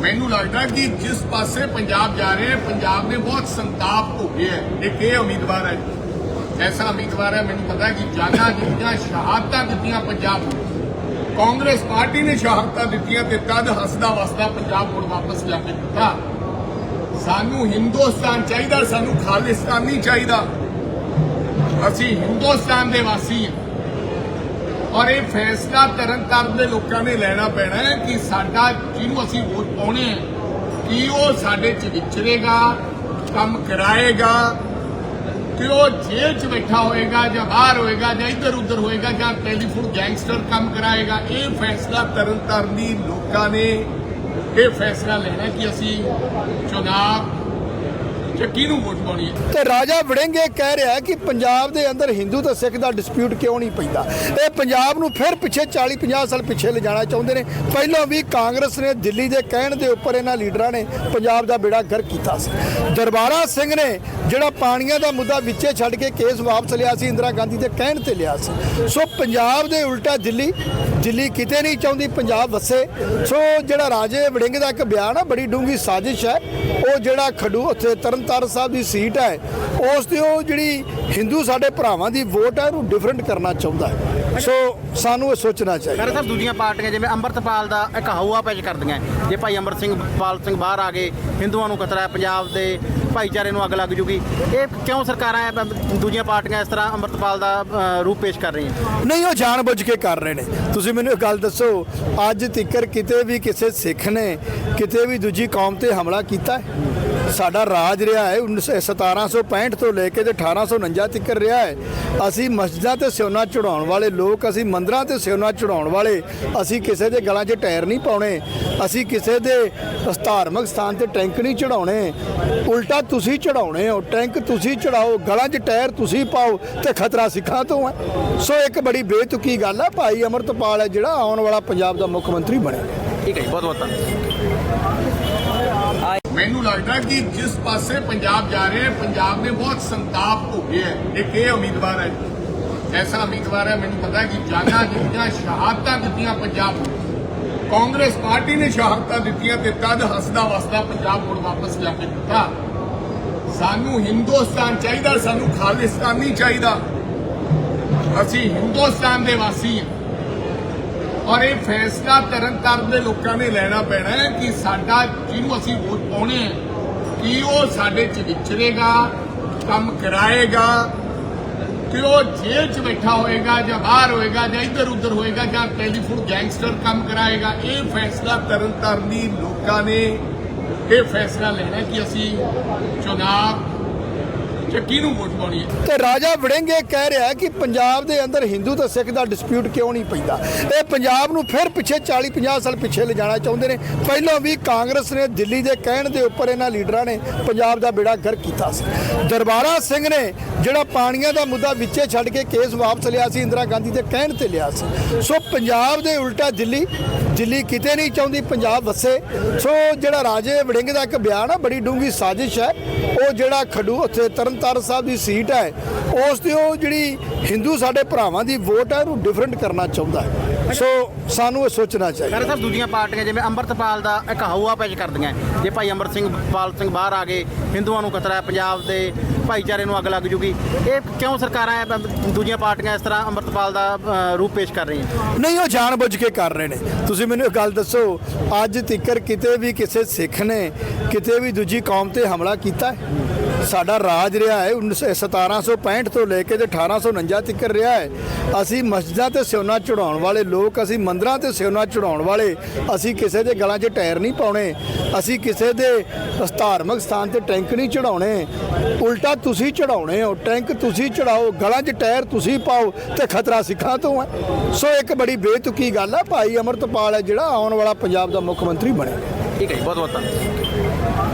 ਮੈਨੂੰ ਲੱਗਦਾ ਕਿ ਜਿਸ ਪਾਸੇ ਪੰਜਾਬ ਜਾ ਰਹੇ ਪੰਜਾਬ ਨੇ ਬਹੁਤ ਸੰਤਾਪ ਭੋਗਿਆ ਇੱਕ ਇਹ ਉਮੀਦਵਾਰ ਹੈ। ਐਸਾ ਉਮੀਦਵਾਰ ਹੈ, ਮੈਨੂੰ ਪਤਾ ਕਿ ਜਾਨਾਂ ਦਿੱਤੀਆਂ ਸ਼ਹਾਦਤਾਂ ਦਿੱਤੀਆਂ ਪੰਜਾਬ ਨੂੰ। ਕਾਂਗਰਸ ਪਾਰਟੀ ਨੇ ਸ਼ਹਾਦਤਾਂ ਦਿੱਤੀਆਂ ਤੇ ਤਦ ਹੱਸਦਾ ਵਸਦਾ ਪੰਜਾਬ ਮੁੜ ਵਾਪਸ ਲਿਆ ਕੇ ਦਿੱਤਾ। ਸਾਨੂੰ ਹਿੰਦੁਸਤਾਨ ਚਾਹੀਦਾ, ਸਾਨੂੰ ਖਾਲਿਸਤਾਨ ਨਹੀਂ ਚਾਹੀਦਾ। ਅਸੀਂ ਹਿੰਦੁਸਤਾਨ ਦੇ ਵਾਸੀ ਹਾਂ। ਔਰ ਇਹ ਫੈਸਲਾ ਤਰਨਤਾਰਨ ਦੇ ਲੋਕਾਂ ਨੇ ਲੈਣਾ ਪੈਣਾ ਹੈ ਕਿ ਸਾਡਾ ਜਿਹਨੂੰ ਅਸੀਂ ਵੋਟ ਪਾਉਣੇ ਹੈ, ਕਿ ਉਹ ਸਾਡੇ ਚ ਵਿਚਰੇਗਾ, ਕੰਮ ਕਰਾਏਗਾ, ਕਿ ਉਹ ਜੇਲ੍ਹ 'ਚ ਬੈਠਾ ਹੋਏਗਾ ਜਾਂ ਬਾਹਰ ਹੋਏਗਾ ਜਾਂ ਇੱਧਰ ਉੱਧਰ ਹੋਏਗਾ ਜਾਂ ਟੈਲੀਫੋਨ ਗੈਂਗਸਟਰ ਕੰਮ ਕਰਾਏਗਾ, ਇਹ ਫੈਸਲਾ ਤਰਨਤਾਰਨ ਦੀ ਲੋਕਾਂ ਨੇ ਇਹ ਫੈਸਲਾ ਲੈਣਾ ਕਿ ਅਸੀਂ ਚੁਣਾਵ ਚ ਕਿਹਨੂੰ ਵੋਟ ਪਾਉਣੀ ਹੈ? ਤੇ ਰਾਜਾ ਵੜਿੰਗੇ ਕਹਿ ਰਿਹਾ ਕਿ ਪੰਜਾਬ ਦੇ ਅੰਦਰ ਹਿੰਦੂ ਤੇ ਸਿੱਖ ਦਾ ਡਿਸਪਿਊਟ ਕਿਉਂ ਨਹੀਂ ਪੈਂਦਾ? ਇਹ ਪੰਜਾਬ ਨੂੰ ਫਿਰ ਪਿੱਛੇ 40 50 ਸਾਲ ਪਿੱਛੇ ਲਿਜਾਣਾ ਚਾਹੁੰਦੇ ਨੇ। ਪਹਿਲਾਂ ਵੀ ਕਾਂਗਰਸ ਨੇ ਦਿੱਲੀ ਦੇ ਕਹਿਣ ਦੇ ਉੱਪਰ ਇਹਨਾਂ ਲੀਡਰਾਂ ਨੇ ਪੰਜਾਬ ਦਾ ਬੇੜਾ ਗਰ ਕੀਤਾ ਸੀ। ਦਰਬਾਰਾ ਸਿੰਘ ਨੇ ਜਿਹੜਾ ਪਾਣੀਆਂ ਦਾ ਮੁੱਦਾ ਵਿੱਚੇ ਛੱਡ ਕੇ ਕੇਸ ਵਾਪਸ ਲਿਆ ਸੀ, ਇੰਦਰਾ ਗਾਂਧੀ ਦੇ ਕਹਿਣ ਤੇ ਲਿਆ ਸੀ। ਸੋ ਪੰਜਾਬ ਦੇ ਉਲਟਾ ਦਿੱਲੀ ਦਿੱਲੀ ਕਿਤੇ ਨਹੀਂ ਚਾਹੁੰਦੀ, ਪੰਜਾਬ ਵਸੇ। ਸੋ ਜਿਹੜਾ ਰਾਜੇ ਵੜਿੰਗ ਦਾ ਇੱਕ ਬਿਆਨ ਆ, ਬੜੀ ਡੂੰਗੀ ਸਾਜ਼ਿਸ਼ ਹੈ। ਉਹ ਜਿਹੜਾ ਖਡੂ ਉੱਥੇ ਤਰਨ ਤਰਨਤਾਰਨ ਸਾਹਿਬ ਦੀ ਸੀਟ ਹੈ ਉਸ ਤੇ ਉਹ ਜਿਹੜੀ ਹਿੰਦੂ ਸਾਡੇ ਭਰਾਵਾਂ ਦੀ ਵੋਟ ਹੈ ਉਹਨੂੰ ਡਿਫਰੈਂਟ ਕਰਨਾ ਚਾਹੁੰਦਾ ਹੈ। ਸੋ ਸਾਨੂੰ ਇਹ ਸੋਚਣਾ ਚਾਹੀਦਾ ਖੈਰ ਸਾਹਿਬ ਦੂਜੀਆਂ ਪਾਰਟੀਆਂ ਜਿਵੇਂ ਅੰਮ੍ਰਿਤਪਾਲ ਦਾ ਇੱਕ ਹਊਆ ਪੈਚ ਕਰਦੀਆਂ ਜੇ ਭਾਈ ਅੰਮ੍ਰਿਤ ਸਿੰਘ ਪਾਲ ਸਿੰਘ ਬਾਹਰ ਆ ਗਏ ਹਿੰਦੂਆਂ ਨੂੰ ਖਤਰਾ ਹੈ ਪੰਜਾਬ ਦੇ ਭਾਈਚਾਰੇ ਨੂੰ ਅੱਗ ਲੱਗ ਜੂਗੀ। ਇਹ ਕਿਉਂ ਸਰਕਾਰਾਂ ਦੂਜੀਆਂ ਪਾਰਟੀਆਂ ਇਸ ਤਰ੍ਹਾਂ ਅੰਮ੍ਰਿਤਪਾਲ ਦਾ ਰੂਪ ਪੇਸ਼ ਕਰ ਰਹੀਆਂ? ਨਹੀਂ ਉਹ ਜਾਣਬੁੱਝ ਕੇ ਕਰ ਰਹੇ ਨੇ। ਤੁਸੀਂ ਮੈਨੂੰ ਇੱਕ ਗੱਲ ਦੱਸੋ ਅੱਜ ਤੱਕਰ ਕਿਤੇ ਵੀ ਕਿਸੇ ਸਿੱਖ ਨੇ ਕਿਤੇ ਵੀ ਦੂਜੀ ਕੌਮ ਤੇ ਹਮਲਾ ਕੀਤਾ ਹੈ? ਸਾਡਾ ਰਾਜ ਰਿਹਾ ਹੈ 19 1765 ਤੋਂ ਲੈ ਕੇ ਤੇ 1849 ਤੱਕ ਰਿਹਾ ਹੈ। ਅਸੀਂ ਮਸਜਿਦਾਂ ਤੇ ਸਿਉਨਾ ਚੜਾਉਣ ਵਾਲੇ ਲੋਕ, ਅਸੀਂ ਮੰਦਰਾਂ ਤੇ ਸਿਉਨਾ ਚੜਾਉਣ ਵਾਲੇ, ਅਸੀਂ ਕਿਸੇ ਦੇ ਗਲਾਂ 'ਚ ਟਾਇਰ ਨਹੀਂ ਪਾਉਣੇ, ਅਸੀਂ ਕਿਸੇ ਦੇ ਧਾਰਮਿਕ ਸਥਾਨ ਤੇ ਟੈਂਕ ਨਹੀਂ ਚੜਾਉਣੇ ਉਲਟਾ ਤੁਸੀਂ ਚੜਾਉਣੇ ਹੋ, ਟੈਂਕ ਤੁਸੀਂ ਚੜਾਓ ਗਲਾਂ 'ਚ ਟਾਇਰ ਤੁਸੀਂ ਪਾਓ ਤੇ ਖਤਰਾ ਸਿੱਖਾਂ ਤੋਂ ਹੈ। ਸੋ ਇੱਕ ਬੜੀ ਬੇਤੁਕੀ ਗੱਲ ਹੈ ਭਾਈ ਅਮਰਤਪਾਲ ਹੈ ਜਿਹੜਾ ਆਉਣ ਵਾਲਾ ਪੰਜਾਬ ਦਾ ਮੁੱਖ ਮੰਤਰੀ ਬਣੇ ਠੀਕ ਹੈ ਬਹੁਤ ਬਹੁਤ ਧੰਨਵਾਦ। ਮੈਨੂੰ ਲੱਗਦਾ ਕਿ ਜਿਸ ਪਾਸੇ ਪੰਜਾਬ ਜਾ ਰਿਹਾ ਹੈ, ਪੰਜਾਬ ਨੇ ਬਹੁਤ ਸੰਤਾਪ ਭੋਗਿਆ ਹੈ। ਇੱਕ ਇਹ ਉਮੀਦਵਾਰ ਹੈ ਐਸਾ ਉਮੀਦਵਾਰ ਹੈ, ਮੈਨੂੰ ਪਤਾ ਕਿ ਜਾਨਾਂ ਦਿੱਤੀਆਂ ਸ਼ਹਾਦਤਾਂ ਦਿੱਤੀਆਂ ਪੰਜਾਬ ਨੂੰ। ਕਾਂਗਰਸ ਪਾਰਟੀ ਨੇ ਸ਼ਹਾਦਤਾਂ ਦਿੱਤੀਆਂ ਤੇ ਤਦ ਹੱਸਦਾ ਵਸਦਾ ਪੰਜਾਬ ਮੁੜ ਵਾਪਸ ਜਾ ਕੇ ਦਿੱਤਾ ਸਾਨੂੰ ਹਿੰਦੁਸਤਾਨ ਚਾਹੀਦਾ, ਸਾਨੂੰ ਖਾਲਿਸਤਾਨ ਨਹੀਂ ਚਾਹੀਦਾ। ਅਸੀਂ ਹਿੰਦੁਸਤਾਨ ਦੇ ਵਾਸੀ ਹਾਂ। ਔਰ ਇਹ ਫੈਸਲਾ ਤਰਨਤਾਰਨ ਦੇ ਲੋਕਾਂ ਨੇ ਲੈਣਾ ਪੈਣਾ ਹੈ ਕਿ ਸਾਡਾ ਜਿਹਨੂੰ ਅਸੀਂ ਵੋਟ ਪਾਉਣੇ ਹੈ, ਕਿ ਉਹ ਸਾਡੇ ਚ ਵਿਚਰੇਗਾ, ਕੰਮ ਕਰਾਏਗਾ, ਕਿ ਉਹ ਜੇਲ੍ਹ 'ਚ ਬੈਠਾ ਹੋਏਗਾ ਜਾਂ ਬਾਹਰ ਹੋਏਗਾ ਜਾਂ ਇੱਧਰ ਉੱਧਰ ਹੋਏਗਾ ਜਾਂ ਟੈਲੀਫੋਨ ਗੈਂਗਸਟਰ ਕੰਮ ਕਰਾਏਗਾ, ਇਹ ਫੈਸਲਾ ਤਰਨਤਾਰਨ ਦੀ ਲੋਕਾਂ ਨੇ ਇਹ ਫੈਸਲਾ ਲੈਣਾ ਕਿ ਅਸੀਂ ਚੁਣਾਵ ਚ ਕਿਹਨੂੰ ਵੋਟ ਪਾਉਣੀ ਹੈ? ਤੇ ਰਾਜਾ ਵੜਿੰਗੇ ਕਹਿ ਰਿਹਾ ਕਿ ਪੰਜਾਬ ਦੇ ਅੰਦਰ ਹਿੰਦੂ ਤੇ ਸਿੱਖ ਦਾ ਡਿਸਪਿਊਟ ਕਿਉਂ ਨਹੀਂ ਪੈਂਦਾ? ਇਹ ਪੰਜਾਬ ਨੂੰ ਫਿਰ ਪਿੱਛੇ 40 50 ਸਾਲ ਪਿੱਛੇ ਲਿਜਾਣਾ ਚਾਹੁੰਦੇ ਨੇ। ਪਹਿਲਾਂ ਵੀ ਕਾਂਗਰਸ ਨੇ ਦਿੱਲੀ ਦੇ ਕਹਿਣ ਦੇ ਉੱਪਰ ਇਹਨਾਂ ਲੀਡਰਾਂ ਨੇ ਪੰਜਾਬ ਦਾ ਬੇੜਾ ਗਰ ਕੀਤਾ ਸੀ। ਦਰਬਾਰਾ ਸਿੰਘ ਨੇ ਜਿਹੜਾ ਪਾਣੀਆਂ ਦਾ ਮੁੱਦਾ ਵਿੱਚੇ ਛੱਡ ਕੇ ਕੇਸ ਵਾਪਸ ਲਿਆ ਸੀ, ਇੰਦਰਾ ਗਾਂਧੀ ਦੇ ਕਹਿਣ ਤੇ ਲਿਆ ਸੀ। ਸੋ ਪੰਜਾਬ ਦੇ ਉਲਟਾ ਦਿੱਲੀ ਦਿੱਲੀ ਕਿਤੇ ਨਹੀਂ ਚਾਹੁੰਦੀ, ਪੰਜਾਬ ਵਸੇ। ਸੋ ਜਿਹੜਾ ਰਾਜੇ ਵੜਿੰਗ ਦਾ ਇੱਕ ਬਿਆਨ ਆ, ਬੜੀ ਡੂੰਗੀ ਸਾਜ਼ਿਸ਼ ਹੈ। ਉਹ ਜਿਹੜਾ ਖਡੂ ਉੱਥੇ ਤਰਨਤਾਰਨ ਸਾਹਿਬ ਦੀ ਸੀਟ ਹੈ, ਉਸ ਤੇ ਉਹ ਜਿਹੜੀ ਹਿੰਦੂ ਸਾਡੇ ਭਰਾਵਾਂ ਦੀ ਵੋਟ ਹੈ, ਉਹਨੂੰ ਡਿਫਰੈਂਟ ਕਰਨਾ ਚਾਹੁੰਦਾ ਹੈ। ਸੋ ਸਾਨੂੰ ਇਹ ਸੋਚਣਾ ਚਾਹੀਦਾ। ਸਾਹਿਬ ਦੂਜੀਆਂ ਪਾਰਟੀਆਂ ਜਿਵੇਂ ਅੰਮ੍ਰਿਤਪਾਲ ਦਾ ਇੱਕ ਹਊਆ ਪੈਚ ਕਰਦੀਆਂ। ਜੇ ਭਾਈ ਅੰਮ੍ਰਿਤ ਸਿੰਘ ਪਾਲ ਸਿੰਘ ਬਾਹਰ ਆ ਗਏ ਹਿੰਦੂਆਂ ਨੂੰ ਖਤਰਾ ਹੈ ਪੰਜਾਬ ਦੇ ਭਾਈਚਾਰੇ ਨੂੰ ਅੱਗ ਲੱਗ ਜੂਗੀ। ਇਹ ਕਿਉਂ ਸਰਕਾਰਾਂ ਇਹ ਦੂਜੀਆਂ ਪਾਰਟੀਆਂ ਇਸ ਤਰ੍ਹਾਂ ਅੰਮ੍ਰਿਤਪਾਲ ਦਾ ਰੂਪ ਪੇਸ਼ ਕਰ ਰਹੀਆਂ? ਨਹੀਂ ਉਹ ਜਾਣਬੁੱਝ ਕੇ ਕਰ ਰਹੇ ਨੇ। ਤੁਸੀਂ ਮੈਨੂੰ ਇੱਕ ਗੱਲ ਦੱਸੋ ਅੱਜ ਤੱਕਰ ਕਿਤੇ ਵੀ ਕਿਸੇ ਸਿੱਖ ਨੇ ਕਿਤੇ ਵੀ ਦੂਜੀ ਕੌਮ ਤੇ ਹਮਲਾ ਕੀਤਾ ਹੈ? ਸਾਡਾ ਰਾਜ ਰਿਹਾ ਹੈ 19 1765 ਤੋਂ ਲੈ ਕੇ ਤੇ 1849 ਤੱਕ ਰਿਹਾ ਹੈ। ਅਸੀਂ ਮਸਜਿਦਾਂ ਤੇ ਸਿਉਨਾ ਚੜਾਉਣ ਵਾਲੇ ਲੋਕ, ਅਸੀਂ ਮੰਦਰਾਂ ਤੇ ਸਿਉਨਾ ਚੜਾਉਣ ਵਾਲੇ, ਅਸੀਂ ਕਿਸੇ ਦੇ ਗਲਾਂ 'ਚ ਟਾਇਰ ਨਹੀਂ ਪਾਉਣੇ, ਅਸੀਂ ਕਿਸੇ ਦੇ ਧਾਰਮਿਕ ਸਥਾਨ ਤੇ ਟੈਂਕ ਨਹੀਂ ਚੜਾਉਣੇ ਉਲਟਾ ਤੁਸੀਂ ਚੜਾਉਣੇ ਹੋ, ਟੈਂਕ ਤੁਸੀਂ ਚੜਾਓ ਗਲਾਂ 'ਚ ਟਾਇਰ ਤੁਸੀਂ ਪਾਓ ਤੇ ਖਤਰਾ ਸਿੱਖਾਂ ਤੋਂ ਹੈ। ਸੋ ਇੱਕ ਬੜੀ ਬੇਤੁਕੀ ਗੱਲ ਆ, ਭਾਈ ਅਮਰਤਪਾਲ ਹੈ ਜਿਹੜਾ ਆਉਣ ਵਾਲਾ ਪੰਜਾਬ ਦਾ ਮੁੱਖ ਮੰਤਰੀ ਬਣੇ ਠੀਕ ਹੈ ਬਹੁਤ ਬਹੁਤ ਧੰਨਵਾਦ।